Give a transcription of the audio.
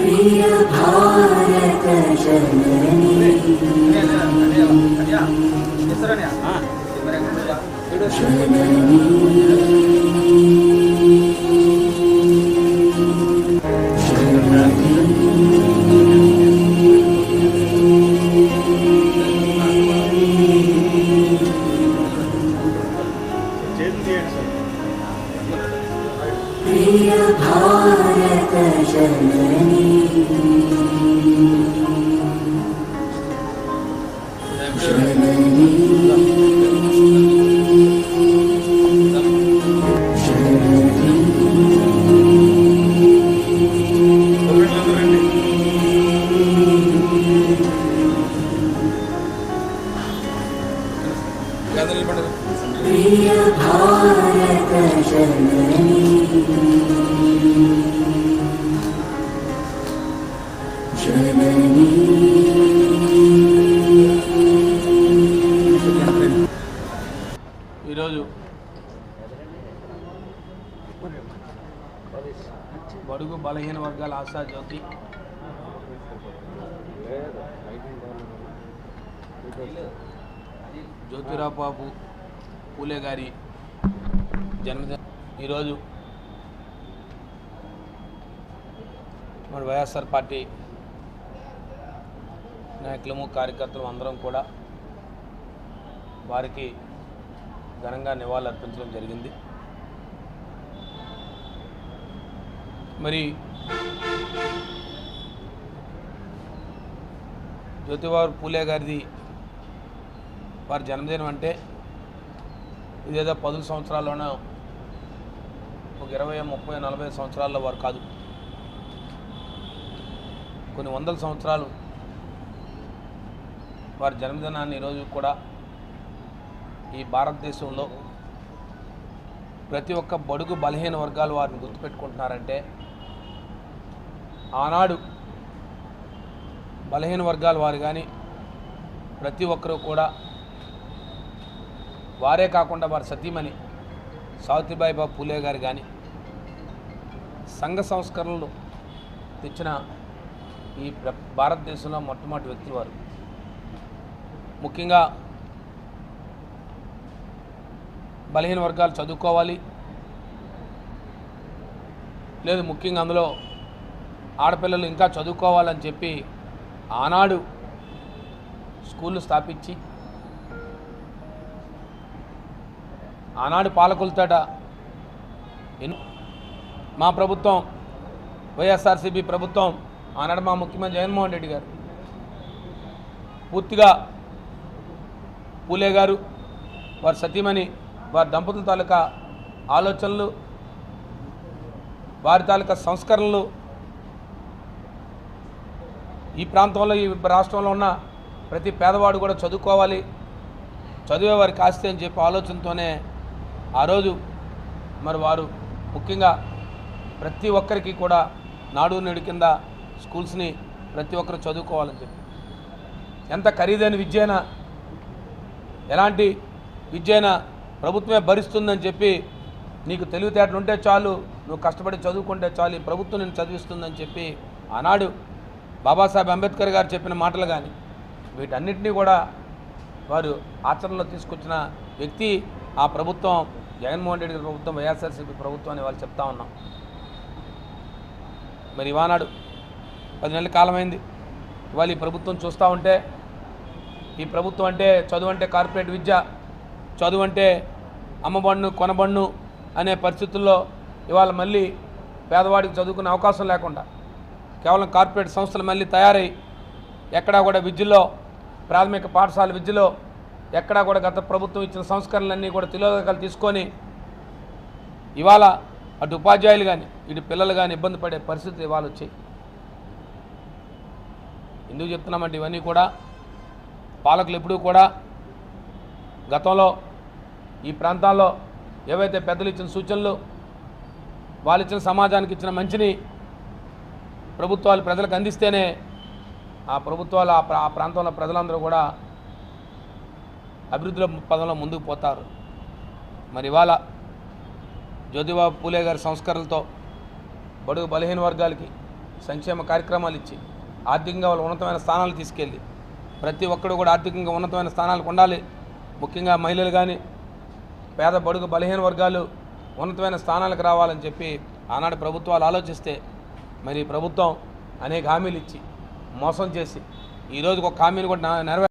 ಈ ಭಾರತ ಕಶ್ಯನಿ ನೆನಪಾದೆ ಕಡಿಯಾ ఈరోజు బడుగు బలహీన వర్గాల ఆశా ఆశాజ్యోతి జ్యోతిరావు బాబు పూలే గారి జన్మదిన ఈరోజు మన వైఎస్ఆర్ పార్టీ నాయకులము కార్యకర్తలు అందరం కూడా వారికి ఘనంగా నివాళులు అర్పించడం జరిగింది. మరి జ్యోతిబాబు పూలే గారిది వారి జన్మదినం అంటే ఇదేదో పదుల సంవత్సరాల్లోనో ఒక ఇరవై ముప్పై నలభై సంవత్సరాల్లో వారు కాదు. కొన్ని వందల సంవత్సరాలు వారి జన్మదినాన్ని ఈరోజు కూడా ఈ భారతదేశంలో ప్రతి ఒక్క బడుగు బలహీన వర్గాలు వారిని గుర్తుపెట్టుకుంటున్నారంటే ఆనాడు బలహీన వర్గాల వారు కానీ ప్రతి ఒక్కరూ కూడా వారే కాకుండా వారి సతీమణి సావిత్రిబాయి బాబు పూలే గారు కానీ సంఘ సంస్కరణలు తెచ్చిన ఈ ప్ర భారతదేశంలో మొట్టమొదటి వ్యక్తులు వారు. ముఖ్యంగా బలహీన వర్గాలు చదువుకోవాలి. లేదు ముఖ్యంగా అందులో ఆడపిల్లలు ఇంకా చదువుకోవాలని చెప్పి ఆనాడు స్కూళ్ళు స్థాపించి ఆనాడు పాలకులతోట మా ప్రభుత్వం వైఎస్ఆర్సీపీ ప్రభుత్వం ఆనాడు మా ముఖ్యమంత్రి జగన్మోహన్ రెడ్డి గారు పూర్తిగా పూలే గారు వారి సతీమణి వారి దంపతుల తాలూకా ఆలోచనలు వారి తాలూకా సంస్కరణలు ఈ ప్రాంతంలో ఈ రాష్ట్రంలో ఉన్న ప్రతి పేదవాడు కూడా చదువుకోవాలి చదివేవారికి ఆస్తి అని చెప్పి ఆలోచనతోనే ఆ రోజు మరి వారు ముఖ్యంగా ప్రతి ఒక్కరికి కూడా నాడు నేడు కింద స్కూల్స్ని ప్రతి ఒక్కరు చదువుకోవాలని చెప్పి. ఎంత ఖరీదైన విద్య అయినా ఎలాంటి విద్య అయినా ప్రభుత్వమే భరిస్తుందని చెప్పి నీకు తెలివితేటలు ఉంటే చాలు నువ్వు కష్టపడి చదువుకుంటే చాలు ఈ ప్రభుత్వం నేను చదివిస్తుందని చెప్పి ఆనాడు బాబాసాహెబ్ అంబేద్కర్ గారు చెప్పిన మాటలు కానీ వీటన్నిటినీ కూడా వారు ఆచరణలో తీసుకొచ్చిన వ్యక్తి ఆ ప్రభుత్వం జగన్మోహన్ రెడ్డి గారి ప్రభుత్వం వైఎస్ఆర్సీపీ ప్రభుత్వం అని వాళ్ళు చెప్తా ఉన్నాం. మరి ఇవానాడు పది నెలల కాలమైంది. ఇవాళ ఈ ప్రభుత్వం చూస్తూ ఉంటే ఈ ప్రభుత్వం అంటే చదువు అంటే కార్పొరేట్ విద్య చదువు అంటే అమ్మబడును కొనబడును అనే పరిస్థితుల్లో ఇవాళ మళ్ళీ పేదవాడికి చదువుకునే అవకాశం లేకుండా కేవలం కార్పొరేట్ సంస్థలు మళ్ళీ తయారై ఎక్కడా కూడా విద్యలో ప్రాథమిక పాఠశాల విద్యలో ఎక్కడా కూడా గత ప్రభుత్వం ఇచ్చిన సంస్కరణలన్నీ కూడా తిలోదకాలు తీసుకొని ఇవాళ అటు ఉపాధ్యాయులు కానీ ఇటు పిల్లలు కానీ ఇబ్బంది పడే పరిస్థితులు ఇవాళ వచ్చాయి. ఎందుకు చెప్తున్నామంటే ఇవన్నీ కూడా పాలకులు ఎప్పుడూ కూడా గతంలో ఈ ప్రాంతాల్లో ఏవైతే పెద్దలు ఇచ్చిన సూచనలు వాళ్ళు ఇచ్చిన సమాజానికి ఇచ్చిన మంచిని ప్రభుత్వాలు ప్రజలకు అందిస్తేనే ఆ ప్రభుత్వాలు ఆ ప్రా- ప్రాంతంలో ప్రజలందరూ కూడా అభివృద్ధిలో పదంలో ముందుకు పోతారు. మరి ఇవాళ జ్యోతిబాబు పూలే గారి సంస్కరణలతో బడుగు బలహీన వర్గాలకి సంక్షేమ కార్యక్రమాలు ఇచ్చి ఆర్థికంగా వాళ్ళు ఉన్నతమైన స్థానాలు తీసుకెళ్ళి ప్రతి ఒక్కరు కూడా ఆర్థికంగా ఉన్నతమైన స్థానాలకు ఉండాలి. ముఖ్యంగా మహిళలు కానీ పేద బడుగు బలహీన వర్గాలు ఉన్నతమైన స్థానాలకు రావాలని చెప్పి ఆనాడు ప్రభుత్వాలు ఆలోచిస్తే మరి ప్రభుత్వం అనేక హామీలు ఇచ్చి మోసం చేసి ఈరోజు ఒక హామీని కూడా నెరవేర్